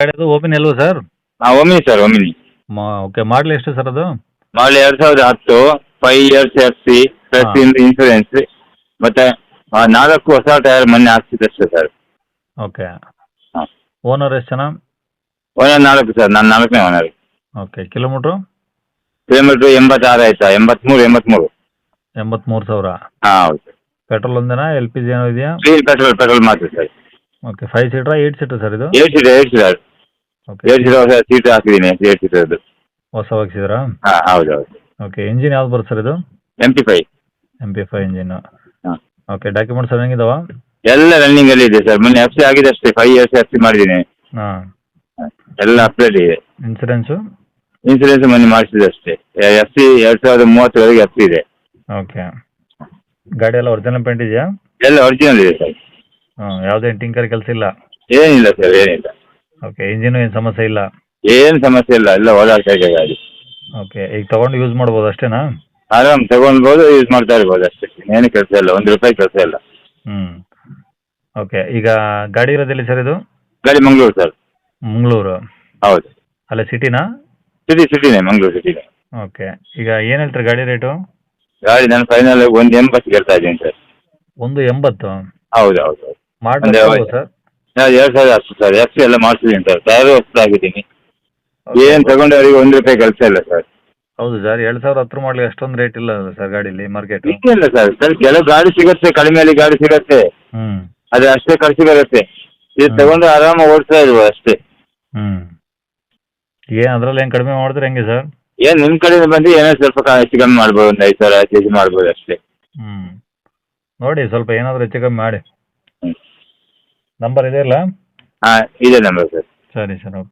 ಗಾಡಿ ಅದು ಓಪನ್ ಎಲ್ಲೋ ಸರ್? ಹಾಂ ಒಮಿನಿ ಸರ್ ಒಮಿನಿ ಮಾ ಓಕೆ ಮಾಡಲಿ ಎಷ್ಟು ಸರ್ ಅದು? ಮಾಡಲ್ ಎರಡು ಸಾವಿರದ ಹತ್ತು five years F C plus. Insurance ಮತ್ತೆ ಆ, ನಾಲ್ಕು ಹೊಸ ಟೈರ್ ಮೊನ್ನೆ ಹಾಕ್ಸಿದಷ್ಟೇ ಸರ್. ಓಕೆ. ಹಾಂ. ಓನರ್ ಎಷ್ಟು ಜನ? ಓನರ್ ನಾಲ್ಕು ಸರ್ ನಾನು ನಾಲ್ಕನೇ ಓನರ್ ಓಕೆ ಕಿಲೋಮೀಟ್ರು? ಕಿಲೋಮೀಟ್ರ್ ಎಂಬತ್ತಾರು ಆಯ್ತಾ ಎಂಬತ್ಮೂರು ಎಂಬತ್ಮೂರು. ಎಂಬತ್ಮೂರು ಸಾವಿರ? ಹಾಂ ಹೌದು ಪೆಟ್ರೋಲ್ ಒಂದೇನಾ ಎಲ್ ಪಿ ಜಿ ಏನೋ ಇದೆಯಾ? ಕ್ಲೀನ್ ಪೆಟ್ರೋಲ್ ಪೆಟ್ರೋಲ್ ಮಾತ್ರ ಸರ್. ಓಕೆ ಫೈವ್ ಸೀಟ್ರಾ ಏಯ್ಟ್ ಸೀಟ್ರ್ ಸರ್ ಇದು? Eight seater eight seater okay eight seat ಹೊಸ ಸೀಟ್ ಹಾಕಿದ್ದೀನಿ ಏಟ್ ಸೀಟರ್ದು ಹೊಸ ಹಾಕ್ಸಿದ್ರಾ ಹಾಂ ಹೌದು ಹೌದು. ಓಕೆ ಇಂಜಿನ್ ಯಾವ್ದು ಬರುತ್ತೆ ಸರ್ ಇದು? M T five M P five engine ಹಾಂ. ಓಕೆ ಡಾಕ್ಯುಮೆಂಟ್ಸ್ ಹೆಂಗಿದಾವ ಎಲ್ಲ ರನ್ನಿಂಗ್ ಅಲ್ಲಿ ಇದೆ ಸರ್. ಮೊನ್ನೆ ಎಫ್ ಸಿ ಆಗಿದೆ ಅಷ್ಟೇ ಫೈವ್ ಇಯರ್ಸ್ ಎಫ್ ಸಿ ಮಾಡಿದ್ದೀನಿ. ಹಾಂ. ಎಲ್ಲ ಅಪ್ಡೇಟ್ ಇದೆ. ಇನ್ಸೂರೆನ್ಸು ಇನ್ಸೂರೆನ್ಸ್ ಮೊನ್ನೆ ಮಾಡಿಸಿದೆ ಅಷ್ಟೇ. ಎಫ್ ಸಿ ಎರಡು ಸಾವಿರದ ಮೂವತ್ತರವರೆಗೆ ಎಫ್ ಸಿ ಇದೆ. ಓಕೆ ಗಾಡಿ ಎಲ್ಲ ಒರಿಜಿನಲ್ ಪೇಂಟ್ ಇದೆಯಾ? ಎಲ್ಲ ಒರಿಜಿನಲ್ ಇದೆ ಸರ್. ಹಾಂ ಯಾವುದೇ ಟಿಂಕರ್ ಕೆಲಸ ಇಲ್ಲ? ಏನಿಲ್ಲ ಸರ್ ಏನಿಲ್ಲ. ಓಕೆ ಇಂಜಿನ್ ಏನು ಸಮಸ್ಯೆ ಇಲ್ಲ? ಏನು ಸಮಸ್ಯೆ ಇಲ್ಲ ಎಲ್ಲ ಓಡಾಡ್ತಾ ಇದೆ ಗಾಡಿ. ಓಕೆ ಈಗ ತಗೊಂಡು ಯೂಸ್ ಮಾಡ್ಬೋದು ಅಷ್ಟೇನಾ? ಆರಾಮ್ ತಗೊಂಡ್ಬೋದು ಯೂಸ್ ಮಾಡ್ತಾ ಇರ್ಬೋದು ಅಷ್ಟೇ. ಏನು ಕೆಲಸ ಇಲ್ಲ ಒಂದು ರೂಪಾಯಿ ಕೆಲಸ ಇಲ್ಲ. ಹ್ಮ್. ಓಕೆ ಈಗ ಗಾಡಿ ಇರೋದೆಲ್ಲಿ ಸರ್ ಇದು? ಗಾಡಿ ಮಂಗಳೂರು ಸರ್. ಮಂಗಳೂರು. ಹೌದು. ಅಲ್ಲ ಸಿಟಿನಾ? ಸಿಟಿ ಸಿಟಿನೇ ಮಂಗಳೂರು ಸಿಟಿನೇ. ಓಕೆ ಈಗ ಏನ್ ಹೇಳ್ತಾರೆ ಗಾಡಿ ರೇಟು ಗಾಡಿ ನಾನು ಫೈನಲ್ ಒಂದು ಎಂಬತ್ತು ಕೇಳ್ತಾ ಇದ್ದೀನಿ ಸರ್. ಒಂದು ಎಂಬತ್ತು? ಹೌದು ಹೌದು ಹೌದು. ಸರ್. ನಾನು ಎರಡು ಸಾವಿರದ ಹತ್ತು ಸರ್ ಎಫ್ ಸಿ ಎಲ್ಲ ಮಾಡಿಸಿದ್ದೀನಿ ಸರ್. ಟೈರು ಹೊಸದಾಗಿದ್ದೀನಿ ಏನು ತಗೊಂಡವರಿಗೆ ಒಂದು ರೂಪಾಯಿ ಕೆಲಸ ಇಲ್ಲ ಸರ್. ಹೌದು ಸರ್ ಎರಡು ಸಾವಿರ ಹತ್ತು ಮಾಡಲಿ ಅಷ್ಟೊಂದು ರೇಟ್ ಇಲ್ಲ ಸರ್ ಗಾಡೀಲಿ ಮಾರ್ಕೆಟ್ ಇಲ್ಲ ಸರ್ ಸರ್ ಕೆಲವು ಗಾಡಿ ಸಿಗುತ್ತೆ ಕಡಿಮೆಯಲ್ಲಿ ಗಾಡಿ ಸಿಗುತ್ತೆ. ಹ್ಞೂ ಅದು ಅಷ್ಟೇ ಖರ್ಚು ಬರುತ್ತೆ. ಇದು. ತಗೊಂಡು ಆರಾಮ ಓಡಿಸ್ತಾ ಇದ್ವು ಅಷ್ಟೇ. ಹ್ಞೂ ಏನು ಅದ್ರಲ್ಲಿ ಏನು ಕಡಿಮೆ ಮಾಡಿದ್ರೆ ಹೆಂಗೆ ಸರ್? ಏನು ನಿಮ್ಮ ಕಡೆಯಿಂದ ಬಂದು ಏನೋ ಸ್ವಲ್ಪ ಹೆಚ್ಚು ಕಮ್ಮಿ ಮಾಡ್ಬೋದು ಒಂದು ಐದು ಸಾವಿರ ಹೆಚ್ಚು ಮಾಡ್ಬೋದು ಅಷ್ಟೇ. ಹ್ಞೂ ನೋಡಿ ಸ್ವಲ್ಪ ಏನಾದರೂ ಹೆಚ್ಚು ಕಮ್ಮಿ ಮಾಡಿ. ನಂಬರ್ ಇದೆಯಲ್ಲ ಹಾಂ ಇದೆ ನಂಬರ್ ಸರ್. ಸರಿ ಸರ್ ಓಕೆ.